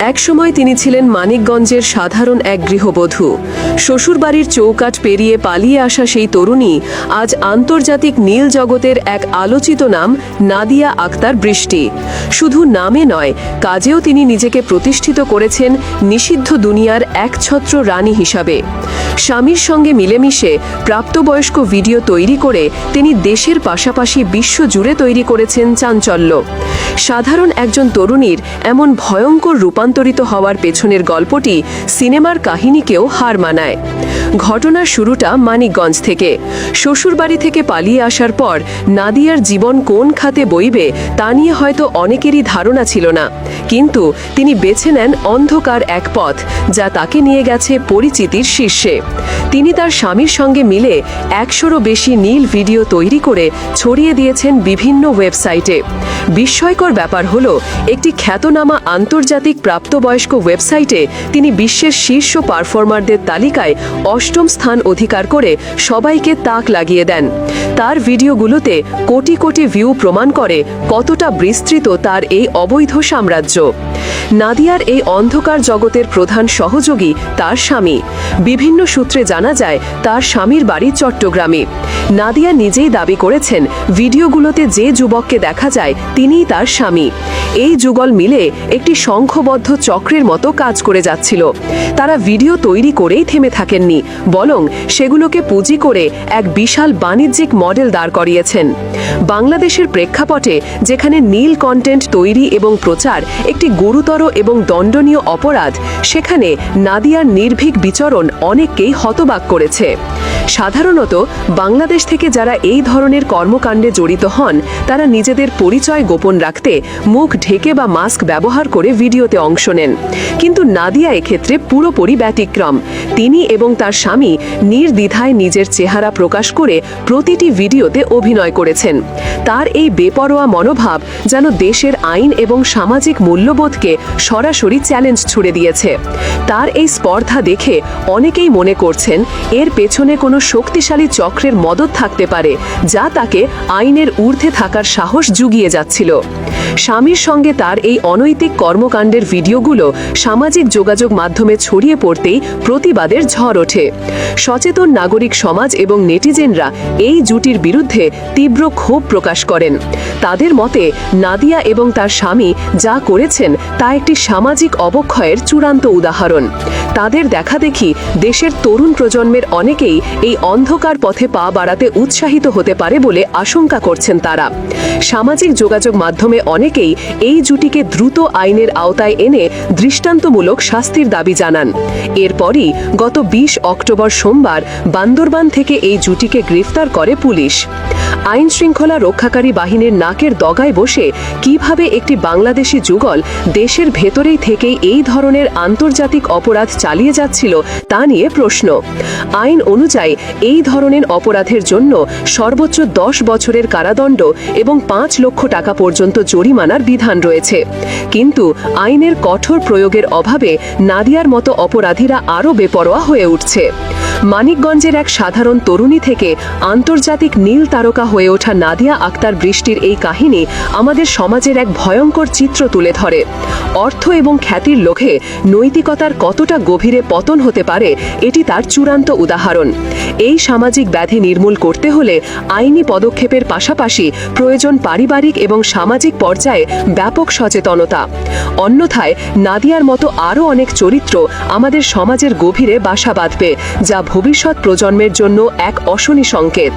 একসময় তিনি ছিলেন মানিকগঞ্জের সাধারণ এক গৃহবধূ। শ্বশুরবাড়ির চৌকাঠ পেরিয়ে পালিয়ে আসা সেই তরুণী আজ আন্তর্জাতিক নীল জগতের এক আলোচিত নাম নাদিয়া আক্তার বৃষ্টি। শুধু নামে নয়, কাজেও তিনি নিজেকে প্রতিষ্ঠিত করেছেন নিষিদ্ধ দুনিয়ার একছত্র রানী হিসাবে। স্বামীর সঙ্গে মিলেমিশে প্রাপ্তবয়স্ক ভিডিও তৈরি করে তিনি দেশের পাশাপাশি বিশ্ব জুড়ে তৈরি করেছেন চাঞ্চল্য। সাধারণ একজন তরুণীর এমন ভয়ঙ্কর রূপান্তরিত হওয়ার পেছনের গল্পটি সিনেমার কাহিনীকেও হার মানায়। ঘটনার শুরুটা মানিকগঞ্জ থেকে। শ্বশুরবাড়ি থেকে পালিয়ে আসার পর নাদিয়ার জীবন কোন খাতে বইবে তা নিয়ে হয়তো অনেকেরই ধারণা ছিল না। কিন্তু তিনি বেছে নেন অন্ধকার এক পথ, যা তাকে নিয়ে গেছে পরিচিতির শীর্ষে। তিনি তার স্বামীর সঙ্গে মিলে একশোরও বেশি নীল ভিডিও তৈরি করে ছড়িয়ে দিয়েছেন বিভিন্ন ওয়েবসাইটে। বিস্ময়কর ব্যাপার হলো, একটি খ্যাতনামা আন্তর্জাতিক প্রাপ্তবয়স্ক ওয়েবসাইটে তিনি বিশ্বের শীর্ষ পারফর্মারদের তালিকায় অষ্টম স্থান অধিকার করে সবাইকে তাক লাগিয়ে দেন। তার ভিডিওগুলোতে কোটি কোটি ভিউ প্রমাণ করে কতটা বিস্তৃত তার এই অবৈধ সাম্রাজ্য। নাদিয়ার এই অন্ধকার জগতের প্রধান সহযোগী তার স্বামী। বিভিন্ন সূত্রে জানা যায়, তার স্বামীর বাড়ি চট্টগ্রামে। নাদিয়া নিজেই দাবি করেছেন, ভিডিওগুলোতে যে যুবককে দেখা যায়, তিনিই তার স্বামী। এই যুগল মিলে একটি সংঘবদ্ধ চক্রের মতো কাজ করে যাচ্ছিল। তারা ভিডিও তৈরি করেই থেমে থাকেননি। বরং সেগুলোকে পুঁজি করে এক বিশাল বাণিজ্যিক মডেল দাঁড় করিয়েছেন। বাংলাদেশের প্রেক্ষাপটে যেখানে নীল কন্টেন্ট তৈরি এবং প্রচার একটি গুরুতর এবং দণ্ডনীয় অপরাধ, সেখানে নাদিয়ার নির্ভীক বিচরণ অনেককেই হতবাক করেছে। সাধারণত বাংলাদেশ থেকে যারা এই ধরনের কর্মকাণ্ডে জড়িত হন, তারা নিজেদের পরিচয় গোপন রাখতে মুখ ঢেকে বা মাস্ক ব্যবহার করে ভিডিওতে অংশ নেন। কিন্তু নাদিয়া এক্ষেত্রে পুরোপুরি ব্যতিক্রম। তিনি এবং তার স্বামী নির্দ্বিধায় নিজের চেহারা প্রকাশ করে প্রতিটি ভিডিওতে অভিনয় করেছেন। তার এই বেপরোয়া মনোভাব যেন দেশের আইন এবং সামাজিক মূল্যবোধকে সরাসরি চ্যালেঞ্জ ছুড়ে দিয়েছে। তার এই স্পর্ধা দেখে অনেকেই মনে করছেন, এর পেছনে কোনো শক্তিশালী চক্রের মদত থাকতে পারে যা তাকে আইনের ঊর্ধ্বে থাকার সাহস জুগিয়ে যাচ্ছিল। স্বামীর সঙ্গে তার এই অনৈতিক কর্মকাণ্ডের ভিডিওগুলো সামাজিক যোগাযোগ মাধ্যমে ছড়িয়ে পড়তেই প্রতিবাদের ঝড় ওঠে। সচেতন নাগরিক সমাজ এবং নেটিজেনরা এই জুটির বিরুদ্ধে তীব্র ক্ষোভ প্রকাশ করেন। তাদের মতে, নাদিয়া এবং তার স্বামী যা করেছেন তা একটি সামাজিক অবক্ষয়ের চূড়ান্ত উদাহরণ। তাদের দেখা দেখি দেশের তরুণ প্রজন্মের অনেকেই এই অন্ধকার পথে পা বাড়াতে উৎসাহিত হতে পারে বলে আশঙ্কা করছেন তারা। সামাজিক যোগাযোগ মাধ্যমে অনেকেই এই জুটিকে দ্রুত আইনের আওতায় এনে দৃষ্টান্তমূলক শাস্তির দাবি জানান। এরপরই গত বিশ অক্টোবর সোমবার বান্দরবান থেকে এই জুটিকে গ্রেফতার করে পুলিশ। আইন শৃঙ্খলা রক্ষাকারী বাহিনীর নাকের দগায় বসে কীভাবে একটি বাংলাদেশি যুগল দেশের ভেতরেই থেকেই এই ধরনের আন্তর্জাতিক অপরাধ চালিয়ে যাচ্ছিল তা নিয়ে প্রশ্ন। আইন অনুযায়ী এই ধরনের অপরাধের জন্য সর্বোচ্চ দশ বছরের কারাদণ্ড এবং পাঁচ লক্ষ টাকা পর্যন্ত জরিমানার বিধান রয়েছে। কিন্তু আইনের কঠোর প্রয়োগের অভাবে নাদিয়ার মতো অপরাধীরা আরও বেপরোয়া হয়ে উঠছে। মানিকগঞ্জের এক সাধারণ তরুণী থেকে আন্তর্জাতিক নীল তারকা হয়ে ওঠা নাদিয়া আক্তার বৃষ্টির এই কাহিনী আমাদের সমাজের এক ভয়ঙ্কর চিত্র তুলে ধরে। অর্থ এবং খ্যাতির লোভে নৈতিকতার কতটা গভীরে পতন হতে পারে, এটি তার চূড়ান্ত উদাহরণ। এই সামাজিক ব্যাধি নির্মূল করতে হলে আইনি পদক্ষেপের পাশাপাশি প্রয়োজন পারিবারিক এবং সামাজিক পর্যায়ে ব্যাপক সচেতনতা। অন্যথায় নাদিয়ার মতো আরও অনেক চরিত্র আমাদের সমাজের গভীরে বাসা বাঁধবে, যা ভবিষ্যৎ প্রজন্মের জন্য এক অশনি সংকেত।